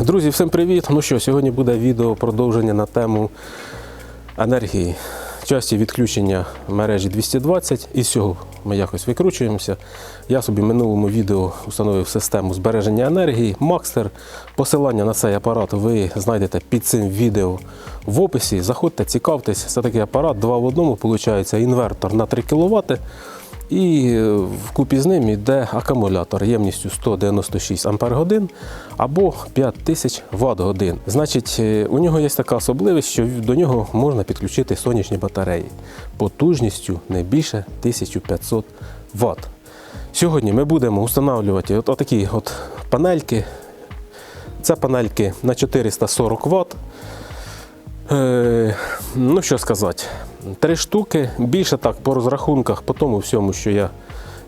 Друзі, всім привіт! Ну що, сьогодні буде відео продовження на тему енергії. Часті відключення мережі 220. Із цього ми якось викручуємося. Я собі в минулому відео установив систему збереження енергії Макстер. Посилання на цей апарат ви знайдете під цим відео в описі. Заходьте, цікавтесь. Це такий апарат 2 в одному, виходить інвертор на 3 кВт. І е, вкупі з ним йде акумулятор ємністю 196 Ампер годин або 5000 Вт годин. Значить, е, у нього є така особливість, що до нього можна підключити сонячні батареї потужністю не більше 1500 Вт. Сьогодні ми будемо встановлювати от такі от панельки. Це панельки на 440 Вт. Е, ну, що сказати, три штуки. Більше так по розрахунках, по тому всьому, що я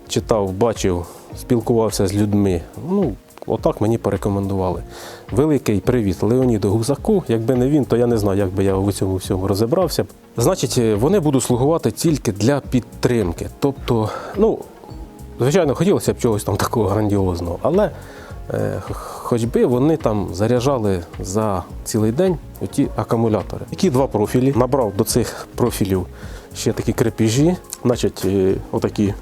читав, бачив, спілкувався з людьми. Ну, отак мені порекомендували. Великий привіт Леоніду Гузаку. Якби не він, то я не знаю, як би я у цьому всьому розібрався. Значить, е, вони будуть слугувати тільки для підтримки. Тобто, ну, звичайно, хотілося б чогось там такого грандіозного, але е, хоч би вони там заряджали за цілий день ті акумулятори. Які два профілі. Набрав до цих профілів ще такі крепежі. Значить, е, отакі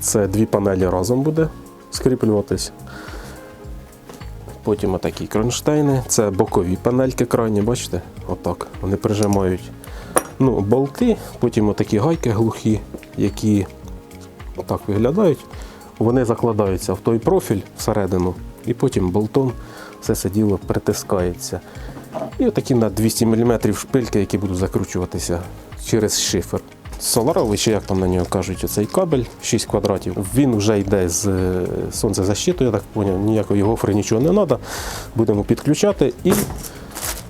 це дві панелі разом буде скріплюватись. Потім отакі кронштейни. Це бокові панельки крайні, бачите? Отак. Вони прижимають ну, болти, потім отакі гайки глухі, які отак виглядають. Вони закладаються в той профіль всередину, і потім болтом все це діло притискається. І отакі на 200 мм шпильки, які будуть закручуватися через шифер. Соларовий, чи як там на нього кажуть, оцей кабель 6 квадратів. Він вже йде з е, сонцезащитою, я так зрозумів, ніякої гофри, нічого не треба. Будемо підключати. І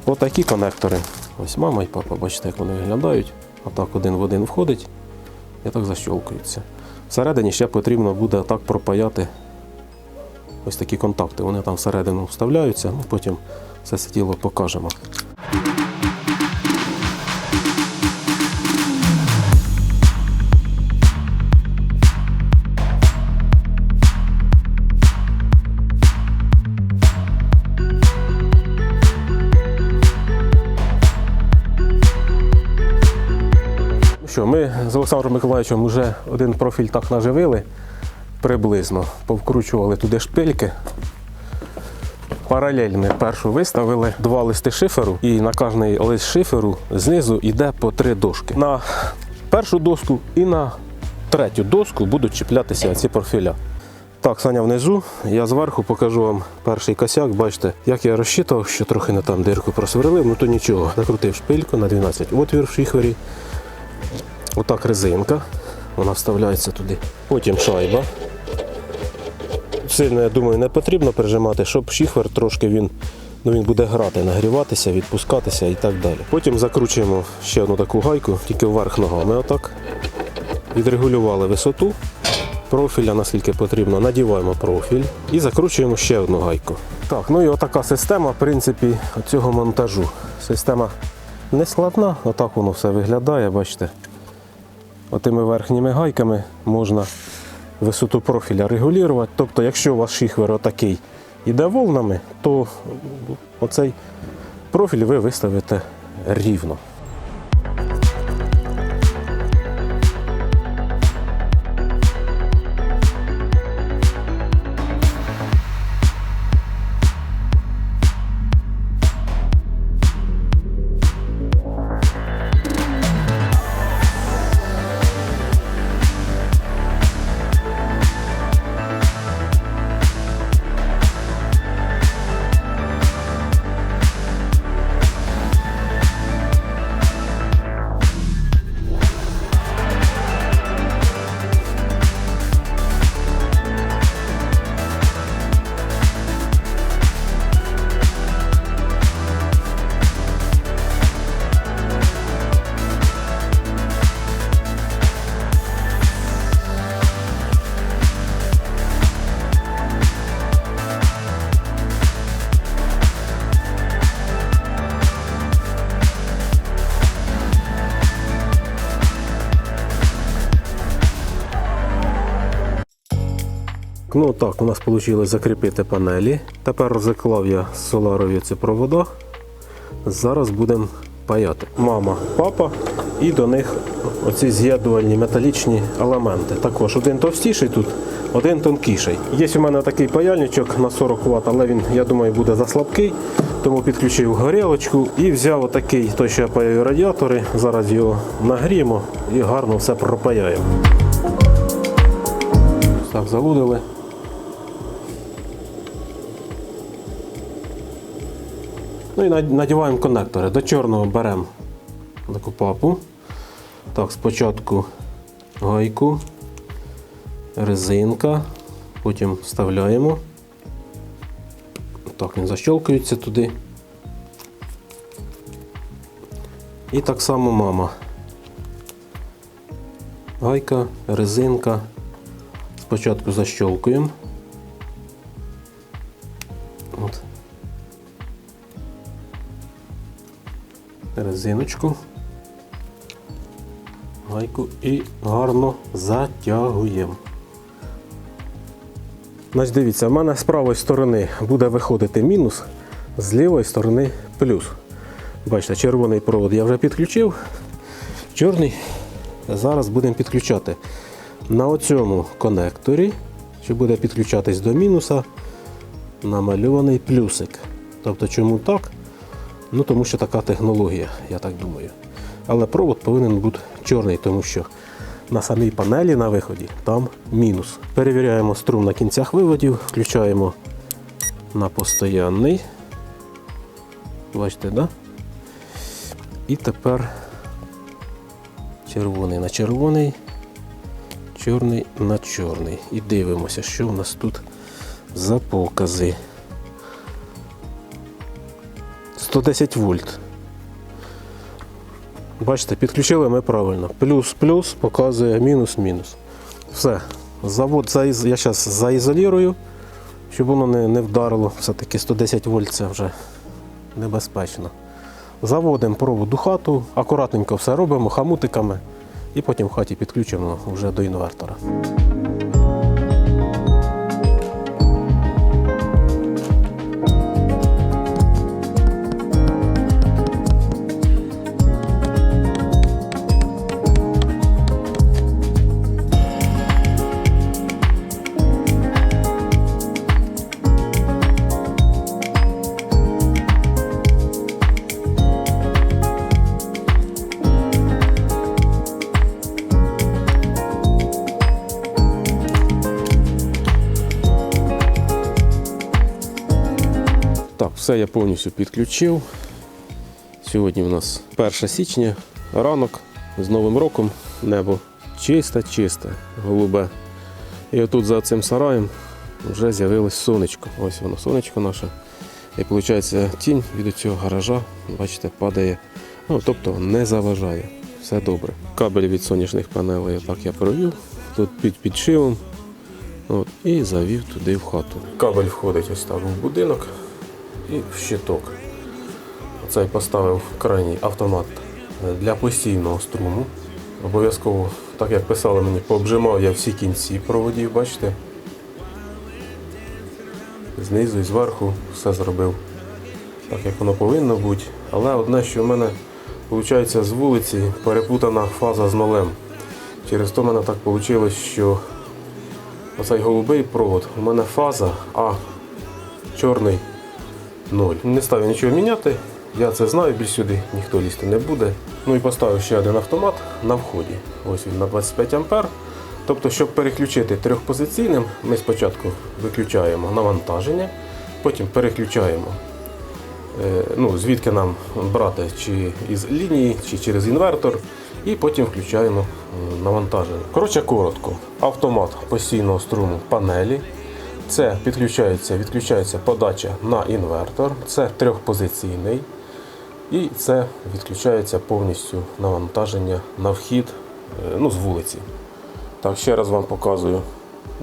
отакі конектори. Ось мама і папа, бачите, як вони виглядають. Отак один в один входить і так защолкується. Всередині ще потрібно буде так пропаяти ось такі контакти. Вони там всередину вставляються, ну потім все це діло покажемо. Що, ми з Олександром Миколаївичем вже один профіль так наживили приблизно. Повкручували туди шпильки. Паралель ми першу виставили два листи шиферу, і на кожний лист шиферу знизу йде по три дошки. На першу доску і на третю доску будуть чіплятися ці профіля. Так, Саня внизу, я зверху покажу вам перший косяк. Бачите, як я розчитував, що трохи не там дирку просверлив, ну то нічого. Закрутив шпильку на 12 отвір в шифері. Отак резинка. Вона вставляється туди. Потім шайба. Сильно, я думаю, не потрібно прижимати, щоб шифер трошки він, ну, він буде грати, нагріватися, відпускатися і так далі. Потім закручуємо ще одну таку гайку, тільки вверх ногами. Отак. Відрегулювали висоту профіля, наскільки потрібно, надіваємо профіль і закручуємо ще одну гайку. Так, ну і отака система, в принципі, цього монтажу. Система не складна, отак воно все виглядає, бачите. Отими верхніми гайками можна висоту профіля регулювати. Тобто, якщо у вас шіхвер отакий іде волнами, то оцей профіль ви виставите рівно. Ну так, у нас вийшло закріпити панелі. Тепер розіклав я соларові ці провода. Зараз будемо паяти. Мама, папа і до них оці з'єднувальні металічні елементи. Також один товстіший тут, один тонкіший. Є у мене такий паяльничок на 40 Вт, але він, я думаю, буде заслабкий. Тому підключив горілочку і взяв отакий, той, що я паяю радіатори. Зараз його нагріємо і гарно все пропаяємо. Так, залудили. Ну і надіваємо конектори. До чорного беремо таку папу. Так, спочатку гайку, резинка, потім вставляємо. Так, він защолкується туди. І так само мама. Гайка, резинка. Спочатку защолкуємо. Резиночку, гайку і гарно затягуємо. Значить, дивіться, в мене з правої сторони буде виходити мінус, з лівої сторони плюс. Бачите, червоний провод я вже підключив, чорний зараз будемо підключати. На оцьому конекторі, що буде підключатись до мінуса, намальований плюсик. Тобто, чому так? Ну, тому що така технологія, я так думаю. Але провод повинен бути чорний, тому що на самій панелі на виході там мінус. Перевіряємо струм на кінцях виводів, включаємо на постоянний. Бачите, да? І тепер червоний на червоний, чорний на чорний. І дивимося, що в нас тут за покази. 110 вольт. Бачите, підключили ми правильно. Плюс-плюс показує мінус-мінус. Все. Завод заіз- я зараз заізолірую, щоб воно не, не вдарило. Все-таки 110 вольт це вже небезпечно. Заводимо провод у хату, акуратненько все робимо хамутиками і потім в хаті підключимо вже до інвертора. Все я повністю підключив. Сьогодні у нас 1 січня, ранок з Новим роком, небо чисте, чисте, голубе. І отут за цим сараєм вже з'явилось сонечко. Ось воно, сонечко наше. І виходить, тінь від цього гаража, бачите, падає. Ну, тобто не заважає. Все добре. Кабель від сонячних панелей так я провів. Тут під підшивом. От, і завів туди в хату. Кабель входить ось так в будинок і в щиток. Цей поставив крайній автомат для постійного струму. Обов'язково, так як писали мені, пообжимав я всі кінці проводів, бачите. Знизу і зверху все зробив так, як воно повинно бути. Але одне, що в мене виходить з вулиці перепутана фаза з нолем. Через то в мене так вийшло, що оцей голубий провод у мене фаза, а чорний ноль. Не став я нічого міняти. Я це знаю, більш сюди ніхто лізти не буде. Ну і поставив ще один автомат на вході. Ось він на 25 ампер. Тобто, щоб переключити трьохпозиційним, ми спочатку виключаємо навантаження, потім переключаємо, е, ну, звідки нам брати, чи із лінії, чи через інвертор, і потім включаємо е, навантаження. Коротше, коротко. Автомат постійного струму панелі. Це підключається, відключається подача на інвертор, це трьохпозиційний. І це відключається повністю навантаження на вхід е, ну, з вулиці. Так, ще раз вам показую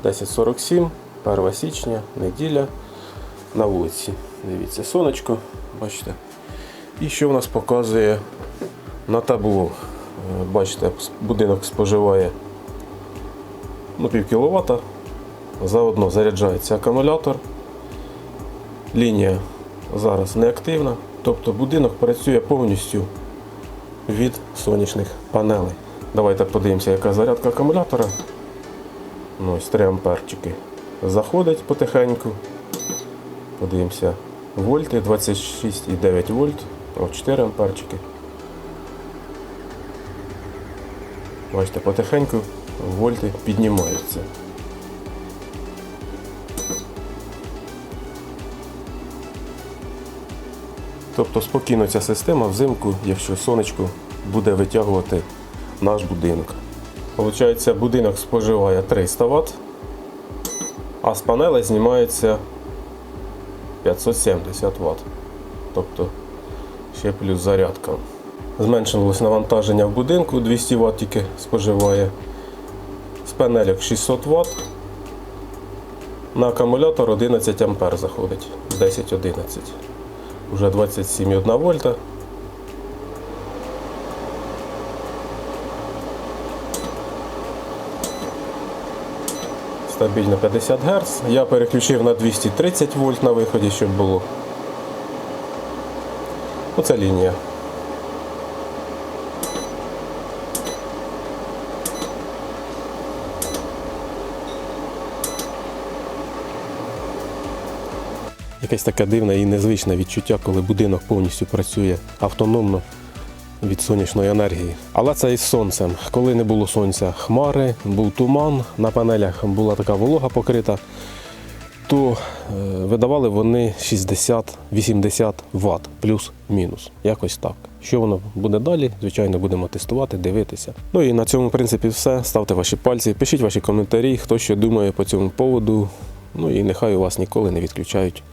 10.47, 1 січня, неділя на вулиці. Дивіться, сонечко, бачите. І що в нас показує на табло. Е, Бачите, будинок споживає ну, пів кіловата заодно заряджається акумулятор. Лінія зараз неактивна, тобто будинок працює повністю від сонячних панелей. Давайте подивимося, яка зарядка акумулятора. Ну, ось 3 амперчики. Заходить потихеньку. Подивимося. Вольти 26,9 вольт. О, 4 амперчики. Бачите, потихеньку вольти піднімаються. Тобто спокійно ця система взимку, якщо сонечко буде витягувати наш будинок. Получається, будинок споживає 300 Вт, а з панелей знімається 570 Вт. Тобто ще плюс зарядка. Зменшилось навантаження в будинку, 200 Вт тільки споживає. З панелек 600 Вт. На акумулятор 11 А заходить. 10-11. Уже 27,1 вольта. Стабільно 50 Гц. Я переключив на 230 вольт на виході, щоб було. Оце лінія. Якесь таке дивне і незвичне відчуття, коли будинок повністю працює автономно від сонячної енергії. Але це із сонцем. Коли не було сонця, хмари, був туман, на панелях була така волога покрита, то е, видавали вони 60-80 Вт плюс-мінус. Якось так. Що воно буде далі? Звичайно, будемо тестувати, дивитися. Ну і на цьому, в принципі, все. Ставте ваші пальці, пишіть ваші коментарі, хто що думає по цьому поводу. Ну і нехай у вас ніколи не відключають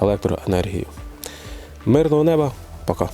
електроенергію. Мирного неба, пока.